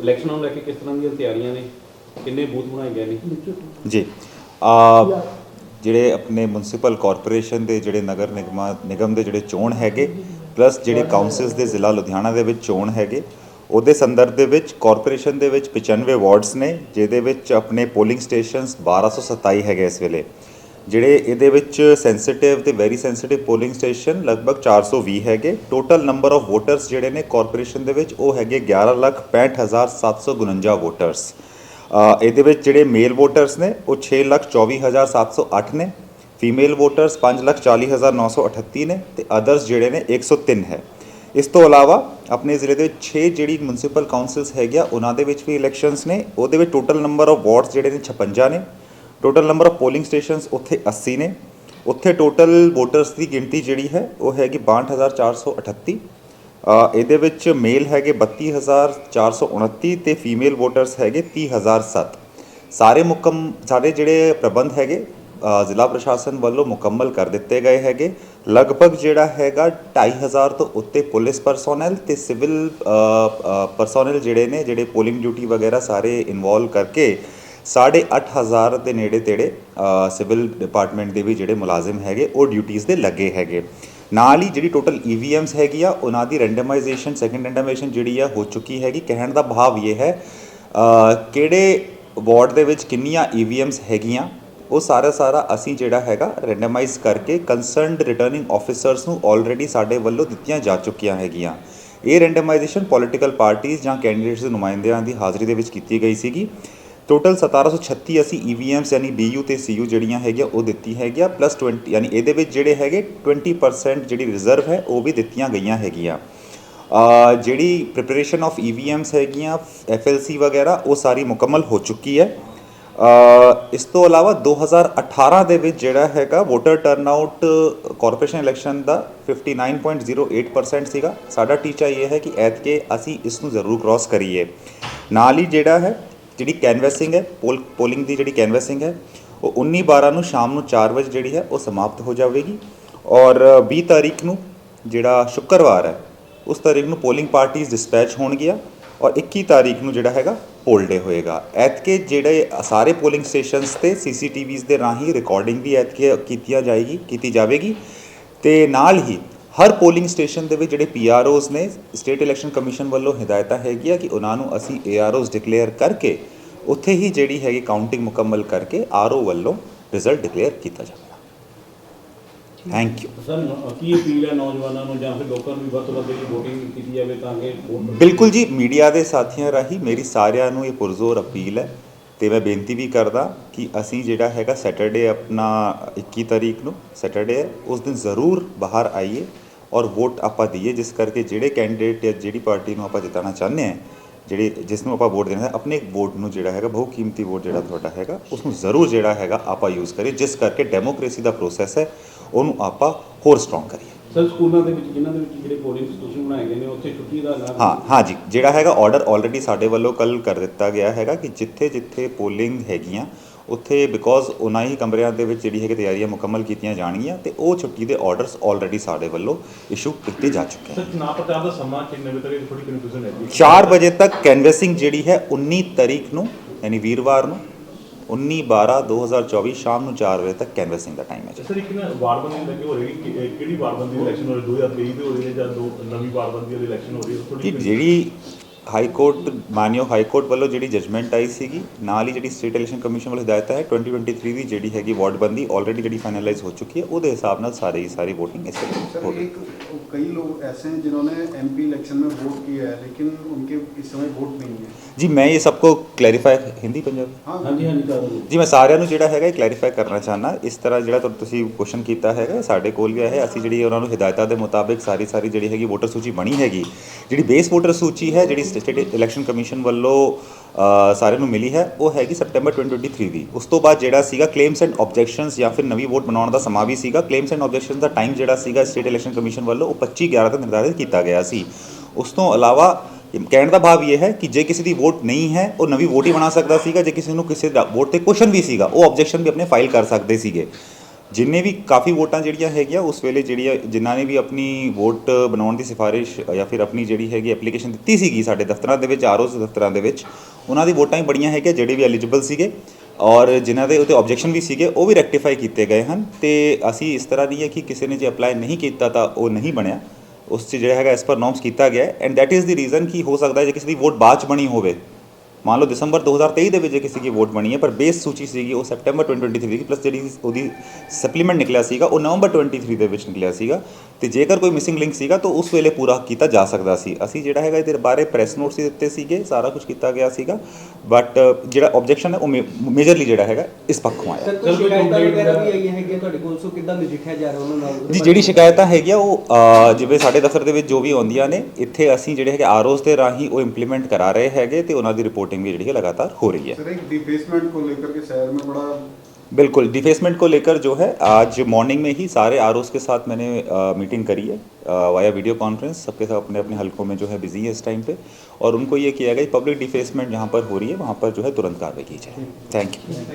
Election ਨੂੰ ਲੈ ਕੇ ਕਿਸ ਤਰ੍ਹਾਂ ਦੀਆਂ ਤਿਆਰੀਆਂ ਨੇ? ਕਿੰਨੇ ਬੂਥ ਬਣਾਏ ਗਏ ਨੇ? ਜੀ। ਆ ਜਿਹੜੇ ਆਪਣੇ ਮਿਊਨਿਸਪਲ ਕਾਰਪੋਰੇਸ਼ਨ ਦੇ ਜਿਹੜੇ ਨਗਰ ਨਿਗਮਾਂ, ਨਿਗਮ ਦੇ ਜਿਹੜੇ ਚੋਣ ਹੈਗੇ ਪਲੱਸ ਜਿਹੜੇ ਕਾਉਂਸਲਸ ਦੇ ਜ਼ਿਲ੍ਹਾ ਲੁਧਿਆਣਾ ਦੇ ਵਿੱਚ ਚੋਣ ਹੈਗੇ, ਉਹਦੇ ਸੰਦਰਭ ਦੇ ਵਿੱਚ ਕਾਰਪੋਰੇਸ਼ਨ ਦੇ ਵਿੱਚ 95 ਵਾਰਡਸ ਨੇ, ਜਿਹਦੇ ਵਿੱਚ ਆਪਣੇ ਪੋਲਿੰਗ ਸਟੇਸ਼ਨਸ 1227 ਹੈਗੇ ਇਸ ਵੇਲੇ। ਜਿਹੜੇ ਇਹਦੇ ਵਿੱਚ ਸੈਂਸਿਟਿਵ ਤੇ ਵੈਰੀ ਸੈਂਸਿਟਿਵ ਪੋਲਿੰਗ ਸਟੇਸ਼ਨ ਲਗਭਗ 420 ਹੈਗੇ। ਟੋਟਲ ਨੰਬਰ ਆਫ ਵੋਟਰਸ ਜਿਹੜੇ ਨੇ ਕਾਰਪੋਰੇਸ਼ਨ ਦੇ ਵਿੱਚ ਉਹ ਹੈਗੇ 1165749 ਵੋਟਰਸ ਇਹਦੇ ਵਿੱਚ ਜਿਹੜੇ ਮੇਲ ਵੋਟਰਸ ਨੇ, ਉਹ 624708 ਨੇ। ਫੀਮੇਲ ਵੋਟਰਸ 540938 ਨੇ ਤੇ ਅਦਰਸ ਜਿਹੜੇ ਨੇ 103 ਹੈ। ਇਸ ਤੋਂ ਇਲਾਵਾ ਆਪਣੇ ਜ਼ਿਲ੍ਹੇ ਦੇ ਵਿੱਚ 6 ਜਿਹੜੀ ਮਿਊਨਿਸਪਲ ਕਾਉਂਸਲਸ ਹੈਗੀਆਂ, ਉਹਨਾਂ ਦੇ ਵਿੱਚ ਵੀ ਇਲੈਕਸ਼ਨਸ ਨੇ। ਉਹਦੇ ਵਿੱਚ ਟੋਟਲ ਨੰਬਰ ਆਫ ਵਾਰਡਸ ਜਿਹੜੇ ਨੇ 56 ਨੇ। Total number of polling stations ਉੱਥੇ 80 ਨੇ। ਉੱਥੇ ਟੋਟਲ ਵੋਟਰਸ ਦੀ ਗਿਣਤੀ ਜਿਹੜੀ ਹੈ ਉਹ ਹੈਗੀ 62438 ਅ, ਇਹਦੇ ਵਿੱਚ ਮੇਲ ਹੈਗੇ 32429 ਤੇ ਫੀਮੇਲ ਵੋਟਰਸ ਹੈਗੇ 30007 ਸਾਰੇ ਮੁਕਮ ਸਾਰੇ ਜਿਹੜੇ ਪ੍ਰਬੰਧ ਹੈਗੇ ਜ਼ਿਲ੍ਹਾ ਪ੍ਰਸ਼ਾਸਨ ਵੱਲੋਂ ਮੁਕੰਮਲ ਕਰ ਦਿੱਤੇ ਗਏ ਹੈਗੇ। ਲਗਭਗ ਜਿਹੜਾ ਹੈਗਾ 2500 ਤੋਂ ਉੱਤੇ ਪੁਲਿਸ ਪਰਸੋਨਲ ਤੇ ਸਿਵਲ ਪਰਸੋਨਲ ਜਿਹੜੇ ਨੇ ਜਿਹੜੇ ਪੋਲਿੰਗ ਡਿਊਟੀ ਵਗੈਰਾ ਸਾਰੇ ਇਨਵੋਲਵ ਕਰਕੇ 8500 ਦੇ ਨੇੜੇ ਤੇੜੇ ਸਿਵਲ ਡਿਪਾਰਟਮੈਂਟ ਦੇ ਵੀ ਜਿਹੜੇ ਮੁਲਾਜ਼ਮ ਹੈਗੇ, ਉਹ ਡਿਊਟੀਆਂ ਦੇ ਲੱਗੇ ਹੈਗੇ। ਨਾਲ ਹੀ ਜਿਹੜੀ ਟੋਟਲ ਈਵੀਐਮਸ ਹੈਗੀ ਆ, ਉਹਨਾਂ ਦੀ ਰੈਂਡਮਾਈਜੇਸ਼ਨ ਸੈਕੰਡ ਰੈਂਡਮਾਈਜੇਸ਼ਨ ਜਿਹੜੀ ਆ, ਹੋ ਚੁੱਕੀ ਹੈਗੀ। ਕਹਿਣ ਦਾ ਭਾਵ ਇਹ ਹੈ ਕਿਹੜੇ ਵਾਰਡ ਦੇ ਵਿੱਚ ਕਿੰਨੀਆਂ ਈਵੀਐਮਸ ਹੈਗੀਆਂ, ਉਹ ਸਾਰਾ ਸਾਰਾ ਅਸੀਂ ਜਿਹੜਾ ਹੈਗਾ ਰੈਂਡਮਾਈਜ਼ ਕਰਕੇ ਕੰਸਰਨਡ ਰਿਟਰਨਿੰਗ ਆਫੀਸਰਸ ਨੂੰ ਆਲਰੇਡੀ ਸਾਡੇ ਵੱਲੋਂ ਦਿੱਤੀਆਂ ਜਾ ਚੁੱਕੀਆਂ ਹੈਗੀਆਂ। ਇਹ ਰੈਂਡਮਾਈਜੇਸ਼ਨ ਪੋਲੀਟੀਕਲ ਪਾਰਟੀਆਂ ਜਾਂ ਕੈਂਡੀਡੇਟਸ ਦੇ ਨੁਮਾਇੰਦਿਆਂ ਦੀ ਹਾਜ਼ਰੀ ਦੇ ਵਿੱਚ ਕੀਤੀ ਗਈ ਸੀਗੀ। ਟੋਟਲ 1736 ਅਸੀਂ EVMs ਯਾਨੀ BU ਤੇ CU ਜਿਹੜੀਆਂ ਹੈਗੀਆਂ, ਉਹ ਦਿੱਤੀ ਹੈਗੀਆਂ ਪਲੱਸ 20 ਯਾਨੀ ਇਹਦੇ ਵਿੱਚ ਜਿਹੜੇ ਹੈਗੇ 20% ਜਿਹੜੀ ਰਿਜ਼ਰਵ ਹੈ, ਉਹ ਵੀ ਦਿੱਤੀਆਂ ਗਈਆਂ ਹੈਗੀਆਂ। ਜਿਹੜੀ ਪ੍ਰਿਪਰੇਸ਼ਨ ਆਫ EVMs ਹੈਗੀਆਂ FLC ਵਗੈਰਾ, ਉਹ ਸਾਰੀ ਮੁਕੰਮਲ ਹੋ ਚੁੱਕੀ ਹੈ। ਇਸ ਤੋਂ ਇਲਾਵਾ 2018 ਦੇ ਵਿੱਚ ਜਿਹੜਾ ਹੈਗਾ ਵੋਟਰ ਟਰਨਆਊਟ ਕਾਰਪੋਰੇਸ਼ਨ ਇਲੈਕਸ਼ਨ ਦਾ 59.08% ਸੀਗਾ। ਸਾਡਾ ਟੀਚਾ ਇਹ ਹੈ ਕਿ ਐਤਕੇ ਅਸੀਂ ਇਸ ਨੂੰ ਜ਼ਰੂਰ ਕ੍ਰਾਸ ਕਰੀਏ। ਨਾਲ ਹੀ ਜਿਹੜਾ ਹੈ ਜਿਹੜੀ ਕੈਨਵੈਸਿੰਗ ਹੈ, ਪੋਲ ਪੋਲਿੰਗ ਦੀ ਜਿਹੜੀ ਕੈਨਵੈਸਿੰਗ ਹੈ, ਉਹ 19 12 ਨੂੰ ਸ਼ਾਮ ਨੂੰ 4 ਵਜੇ ਜਿਹੜੀ ਹੈ, ਉਹ ਸਮਾਪਤ ਹੋ ਜਾਵੇਗੀ। ਔਰ 20 ਤਾਰੀਖ ਨੂੰ ਜਿਹੜਾ ਸ਼ੁੱਕਰਵਾਰ ਹੈ, ਉਸ ਤਾਰੀਖ ਨੂੰ ਪੋਲਿੰਗ ਪਾਰਟੀਆਂ ਡਿਸਪੈਚ ਹੋਣਗੀਆਂ ਔਰ 21 ਤਾਰੀਖ ਨੂੰ ਜਿਹੜਾ ਹੈਗਾ, ਪੋਲ ਡੇ ਹੋਏਗਾ। ਐਤਕੇ ਜਿਹੜੇ ਸਾਰੇ ਪੋਲਿੰਗ ਸਟੇਸ਼ਨਸ ਤੇ ਸੀਸੀਟੀਵੀਜ਼ ਦੇ ਰਾਹੀਂ ਰਿਕਾਰਡਿੰਗ ਵੀ ਐਤਕੇ ਕੀਤੀਆਂ ਜਾਏਗੀ, ਕੀਤੀ ਜਾਵੇਗੀ। ਤੇ ਨਾਲ ਹੀ ਹਰ ਪੋਲਿੰਗ ਸਟੇਸ਼ਨ ਦੇ ਵਿੱਚ ਜਿਹੜੇ ਪੀਆਰਓਜ਼ ਨੇ ਸਟੇਟ ਇਲੈਕਸ਼ਨ ਕਮਿਸ਼ਨ ਵੱਲੋਂ ਹਦਾਇਤਾਂ ਹੈਗੀਆਂ ਕਿ ਉਹਨਾਂ ਨੂੰ ਅਸੀਂ ਏਆਰਓਜ਼ ਡਿਕਲੇਅਰ ਕਰਕੇ ਉੱਥੇ ਹੀ ਜਿਹੜੀ ਹੈਗੀ ਕਾਊਂਟਿੰਗ ਮੁਕੰਮਲ ਕਰਕੇ ਆਰਓ ਵੱਲੋਂ ਰਿਜ਼ਲਟ ਡਿਕਲੇਅਰ ਕੀਤਾ ਜਾਵੇਗਾ। ਥੈਂਕ ਯੂ ਸਰ ਨ- ਕੀ ਅਪੀਲ ਹੈ ਨੌਜਵਾਨਾਂ ਨੂੰ ਜਾਂ ਫਿਰ ਲੋਕਾਂ ਨੂੰ ਵੀ ਵੱਧ ਤੋਂ ਵੱਧ ਜਿਹੜੀ VOTING ਕੀਤੀ ਜਾਵੇ ਤਾਂ ਕਿ ਬਿਲਕੁਲ ਜੀ ਮੀਡੀਆ ਦੇ ਸਾਥੀਆਂ ਰਾਹੀਂ ਮੇਰੀ ਸਾਰਿਆਂ ਨੂੰ ਇਹ ਪੁਰਜ਼ੋਰ ਅਪੀਲ ਹੈ ਤੇ ਮੈਂ ਬੇਨਤੀ ਵੀ ਕਰਦਾ ਕਿ ਅਸੀਂ ਜਿਹੜਾ ਹੈਗਾ ਸੈਟਰਡੇ ਆਪਣਾ 21 ਤਾਰੀਖ ਨੂੰ ਸੈਟਰਡੇ ਹੈ ਉਸ ਦਿਨ ਜ਼ਰੂਰ ਬਾਹਰ ਆਈਏ। ਔਰ ਵੋਟ ਆਪਾਂ ਦਈਏ ਜਿਸ ਕਰਕੇ ਜਿਹੜੇ ਕੈਂਡੀਡੇਟ ਜਾਂ ਜਿਹੜੀ ਪਾਰਟੀ ਨੂੰ ਆਪਾਂ ਜਿਤਾਉਣਾ ਚਾਹੁੰਦੇ ਹਾਂ ਜਿਹੜੇ ਜਿਸ ਨੂੰ ਆਪਾਂ ਵੋਟ ਦੇਣਾ ਹੈ ਆਪਣੇ ਵੋਟ ਨੂੰ ਜਿਹੜਾ ਹੈਗਾ ਬਹੁ ਕੀਮਤੀ ਵੋਟ ਜਿਹੜਾ ਤੁਹਾਡਾ ਹੈਗਾ ਉਸ ਨੂੰ ਜ਼ਰੂਰ ਜਿਹੜਾ ਹੈਗਾ ਆਪਾਂ ਯੂਜ਼ ਕਰੀਏ ਜਿਸ ਕਰਕੇ ਡੈਮੋਕ੍ਰੇਸੀ ਦਾ ਪ੍ਰੋਸੈਸ ਹੈ ਉਹਨੂੰ ਆਪਾਂ ਹੋਰ ਸਟਰੋਂਗ ਕਰੀਏ। ਸਰ ਸਕੂਲਾਂ ਦੇ ਵਿੱਚ ਜਿਨ੍ਹਾਂ ਦੇ ਵਿੱਚ ਜਿਹੜੇ ਪੋਲਿੰਗ ਸਟੇਸ਼ਨ ਬਣਾਏ ਗਏ ਨੇ ਉੱਥੇ ਛੁੱਟੀ ਦਾ ਐਲਾਨ ਹਾਂ ਹਾਂ ਜੀ ਜਿਹੜਾ ਹੈਗਾ ਆਰਡਰ ਆਲਰੇਡੀ ਸਾਡੇ ਵੱਲੋਂ ਕੱਲ ਕਰ ਦਿੱਤਾ ਗਿਆ ਹੈਗਾ ਕਿ ਜਿੱਥੇ ਜਿੱਥੇ ਪੋਲਿੰਗ ਹੈਗੀਆਂ ਉੱਥੇ ਬਿਕੋਜ਼ ਉਹਨਾਂ ਹੀ ਕਮਰਿਆਂ ਦੇ ਵਿੱਚ ਜਿਹੜੀ ਹੈਗੀ ਤਿਆਰੀਆਂ ਮੁਕੰਮਲ ਕੀਤੀਆਂ ਜਾਣਗੀਆਂ ਤੇ ਉਹ ਛੁੱਟੀ ਦੇ ਆਰਡਰਸ ਆਲਰੇਡੀ ਸਾਡੇ ਵੱਲੋਂ ਇਸ਼ੂ ਕੀਤੇ ਜਾ ਚੁੱਕੇ ਹਨ। ਸਰ ਚੁਣਾਵ ਪ੍ਰਚਾਰ ਦਾ ਸਮਾਂ ਕਿੰਨੇ ਵਜੇ ਤੱਕ ਥੋੜੀ ਕਨਫਿਊਜ਼ਨ ਹੈ ਜੀ। 4 ਵਜੇ ਤੱਕ ਕੈਨਵੈਸਿੰਗ ਜਿਹੜੀ ਹੈ 19 ਤਾਰੀਖ ਨੂੰ ਯਾਨੀ ਵੀਰਵਾਰ ਨੂੰ 19 12 2024 ਸ਼ਾਮ ਨੂੰ 4 ਵਜੇ ਤੱਕ ਕੈਨਵੈਸਿੰਗ ਦਾ ਟਾਈਮ ਹੈ ਜੀ। ਸਰ ਇੱਕ ਨਾ ਵਾਰਡਬੰਦੀ ਲੱਗੀ ਹੋ ਰਹੀ ਕਿ ਕਿਹੜੀ ਵਾਰਡਬੰਦੀ ਦੀ ਇਲੈਕਸ਼ਨ ਹੋ ਰਹੀ 2023 ਦੀ ਹੋ ਰਹੀ ਹੈ ਜਾਂ ਦੋ ਨਵੀਂ ਵਾਰਡਬੰਦੀ ਦੀ ਇਲੈਕਸ਼ਨ ਹੋ ਰਹੀ ਹੈ? ਜਿਹੜੀ ਹਾਈ ਕੋਰਟ ਮਾਨਯੋਗ ਹਾਈ ਕੋਰਟ ਵੱਲੋਂ ਜਿਹੜੀ ਜਜਮੈਂਟ ਆਈ ਸੀਗੀ ਨਾਲ ਹੀ ਜਿਹੜੀ ਸਟੇਟ ਇਲੈਕਸ਼ਨ ਕਮਿਸ਼ਨ ਵੱਲੋਂ ਹਦਾਇਤਾਂ ਹੈ 2023 ਦੀ ਜਿਹੜੀ ਹੈਗੀ ਵਾਰਡਬੰਦੀ ਆਲਰੇਡੀ ਜਿਹੜੀ ਫਾਈਨਲਾਈਜ਼ ਹੋ ਚੁੱਕੀ ਹੈ ਉਹਦੇ ਹਿਸਾਬ ਨਾਲ ਸਾਰੇ ਹੀ ਸਾਰੀ ਵੋਟਿੰਗ ਇਸ ਵੇਲੇ सर ਹੋ ਰਹੀ ਹੈ एक कई लोग ऐसे हैं जिन्होंने एमपी इलेक्शन में वोट किया है लेकिन उनके इस समय वोट नहीं है ਜੀ ਮੈਂ ਇਹ ਸਭ ਕੋ ਕਲੈਰੀਫਾਈ ਹਿੰਦੀ ਪੰਜਾਬੀ हाँ ਹਾਂਜੀ ਹਾਂਜੀ ਕਰ ਦਿਓ ਜੀ ਮੈਂ ਸਾਰਿਆਂ ਨੂੰ ਜਿਹੜਾ ਹੈਗਾ ਇਹ ਕਲੈਰੀਫਾਈ ਕਰਨਾ ਚਾਹਨਾ ਇਸ ਤਰ੍ਹਾਂ ਜਿਹੜਾ ਤੁ- ਤੁਸੀਂ ਕੁਐਸਚਨ ਕੀਤਾ ਹੈਗਾ ਸਾਡੇ ਕੋਲ ਵੀ ਹੈ ਅਸੀਂ ਜਿਹੜੀ ਉਹਨਾਂ ਨੂੰ ਹਦਾਇਤਾਂ ਦੇ ਮੁਤਾਬਿਕ ਸਾਰੀ ਸਾਰੀ ਜਿਹੜੀ ਹੈਗੀ ਵੋਟਰ ਸੂਚੀ ਬਣੀ ਹੈਗੀ ਜਿਹੜੀ ਬੇਸ ਵੋਟਰ ਸੂਚੀ ਹੈ ਜਿਹੜੀ ਸਟੇਟ ਇਲੈਕਸ਼ਨ ਕਮਿਸ਼ਨ ਵੱਲੋਂ ਸਾਰਿਆਂ ਨੂੰ ਮਿਲੀ ਹੈ। ਉਹ ਹੈਗੀ ਸਪਟੈਂਬਰ 2023 ਦੀ। ਉਸ ਤੋਂ ਬਾਅਦ ਜਿਹੜਾ ਸੀਗਾ ਕਲੇਮਸ ਐਂਡ ਆਬਜੈਕਸ਼ਨਸ ਜਾਂ ਫਿਰ ਨਵੀਂ ਵੋਟ ਬਣਾਉਣ ਦਾ ਸਮਾਂ ਵੀ ਸੀਗਾ। ਕਲੇਮਸ ਐਂਡ ਆਬਜੈਕਸ਼ਨਸ ਦਾ ਟਾਈਮ ਜਿਹੜਾ ਸੀਗਾ ਸਟੇਟ ਇਲੈਕਸ਼ਨ ਕਮਿਸ਼ਨ ਵੱਲੋਂ ਉਹ 25 11 ਤੱਕ ਨਿਰਧਾਰਿਤ ਕੀਤਾ ਗਿਆ ਸੀ। ਉਸ ਤੋਂ ਇਲਾਵਾ, ਕਹਿਣ ਦਾ ਭਾਵ ਇਹ ਹੈ ਕਿ ਜੇ ਕਿਸੇ ਦੀ ਵੋਟ ਨਹੀਂ ਹੈ, ਉਹ ਨਵੀਂ ਵੋਟ ਹੀ ਬਣਾ ਸਕਦਾ ਸੀਗਾ। ਜੇ ਕਿਸੇ ਨੂੰ ਕਿਸੇ ਦਾ ਵੋਟ ਤੇ ਕੁਐਸਚਨ ਵੀ ਸੀਗਾ, ਉਹ ਆਬਜੈਕਸ਼ਨ ਵੀ ਆਪਣੇ ਫਾਈਲ ਕਰ ਸਕਦੇ ਸੀਗੇ। ਜਿੰਨੇ ਵੀ ਕਾਫੀ ਵੋਟਾਂ ਜਿਹੜੀਆਂ ਹੈਗੀਆਂ, ਉਸ ਵੇਲੇ ਜਿਹੜੀਆਂ ਜਿਨ੍ਹਾਂ ਨੇ ਵੀ ਆਪਣੀ ਵੋਟ ਬਣਾਉਣ ਦੀ ਸਿਫਾਰਿਸ਼ ਜਾਂ ਫਿਰ ਆਪਣੀ ਜਿਹੜੀ ਹੈਗੀ ਐਪਲੀਕੇਸ਼ਨ ਦਿੱਤੀ ਸੀਗੀ ਸਾਡੇ ਦਫ਼ਤਰਾਂ ਦੇ ਵਿੱਚ ਆਰਓਸ ਦਫ਼ਤਰਾਂ ਦੇ ਵਿੱਚ, ਉਹਨਾਂ ਦੀ ਵੋਟਾਂ ਹੀ ਬੜੀਆਂ ਹੈਗੀਆਂ ਜਿਹੜੇ ਵੀ ਐਲੀਜੀਬਲ ਸੀਗੇ ਔਰ ਜਿਨ੍ਹਾਂ ਦੇ ਉਤੇ ਆਬਜੈਕਸ਼ਨ ਵੀ ਸੀਗੇ, ਉਹ ਵੀ ਰੈਕਟੀਫਾਈ ਕੀਤੇ ਗਏ ਹਨ ਤੇ ਅਸੀਂ ਇਸ ਤਰ੍ਹਾਂ ਨਹੀਂ ਹੈ ਕਿ ਕਿਸੇ ਨੇ ਜੇ ਅਪਲਾਈ ਨਹੀਂ ਕੀਤਾ ਤਾਂ ਉਹ ਨਹੀਂ ਬਣਿਆ। ਉਸ 'ਚ ਜਿਹੜਾ ਹੈਗਾ ਇਸ ਪਰ ਨੋਰਮਸ ਕੀਤਾ ਗਿਆ and that is the reason ਕਿ ਹੋ ਸਕਦਾ ਹੈ ਜੇ ਕਿਸੇ ਦੀ ਵੋਟ ਬਾਅਦ 'ਚ ਬਣੀ ਹੋਵੇ ਮੰਨ ਲਓ ਦਸੰਬਰ 2023 ਦੇ ਵਿੱਚ ਕਿਸੇ ਦੀ ਵੋਟ ਬਣੀ ਹੈ ਪਰ ਬੇਸ ਸੂਚੀ ਸੀਗੀ ਉਹ ਸੈਪਟੈਂਬਰ 2023 ਦੀ ਪਲੱਸ ਜਿਹੜੀ ਉਹਦੀ ਸਪਲੀਮੈਂਟ ਨਿਕਲਿਆ ਸੀਗਾ ਉਹ ਨਵੰਬਰ 23 ਦੇ ਵਿੱਚ ਨਿਕਲਿਆ ਸੀਗਾ। ਤੇ ਜੇਕਰ ਕੋਈ ਮਿਸਿੰਗ ਲਿੰਕ ਸੀਗਾ ਤਾਂ ਉਸ ਵੇਲੇ ਪੂਰਾ ਕੀਤਾ ਜਾ ਸਕਦਾ ਸੀ। ਅਸੀਂ ਜਿਹੜਾ ਹੈਗਾ ਇਹਦੇ ਬਾਰੇ ਪ੍ਰੈਸ ਨੋਟਸ ਹੀ ਦਿੱਤੇ ਸੀਗੇ ਸਾਰਾ ਕੁਝ ਕੀਤਾ ਗਿਆ ਸੀਗਾ। ਬਟ ਜਿਹੜਾ ਆਬਜੈਕਸ਼ਨ ਹੈ ਉਹ ਮੇਜਰਲੀ ਜਿਹੜਾ ਹੈਗਾ ਇਸ ਪੱਖੋਂ ਆਇਆ। ਜਾ ਜਿਹੜੀ ਸ਼ਿਕਾਇਤਾਂ ਹੈਗੀਆਂ ਉਹ ਜਿਵੇਂ ਸਾਡੇ ਦਫ਼ਤਰ ਦੇ ਵਿੱਚ ਜੋ ਵੀ ਆਉਂਦੀਆਂ ਨੇ ਇੱਥੇ ਅਸੀਂ ਜਿਹੜੇ ਹੈਗੇ ਆਰਓਸ ਦੇ ਰਾਹੀਂ ਉਹ ਇੰਪਲੀਮੈਂਟ ਕਰਾ ਰਹੇ ਹੈਗੇ ਤੇ ਉਹਨਾਂ ਦੀ ਰਿਪੋਰਟਿੰਗ ਵੀ ਜਿਹੜੀ ਹੈ ਲਗਾਤਾਰ हो रही है सर एक डिफेसमेंट को लेकर के शहर में बड़ा बिल्कुल डिफेसमेंट को लेकर जो है आज मॉर्निंग में ही सारे आर के साथ मैंने अ, मीटिंग करी है वाया वीडियो कॉन्फ्रेंस सबके साथ अपने अपने हलकों में जो है बिजी है इस टाइम पे और उनको ये किया गया पब्लिक डिफेसमेंट जहाँ पर हो रही है वहाँ पर जो है तुरंत कार्रवाई की जाए थैंक यू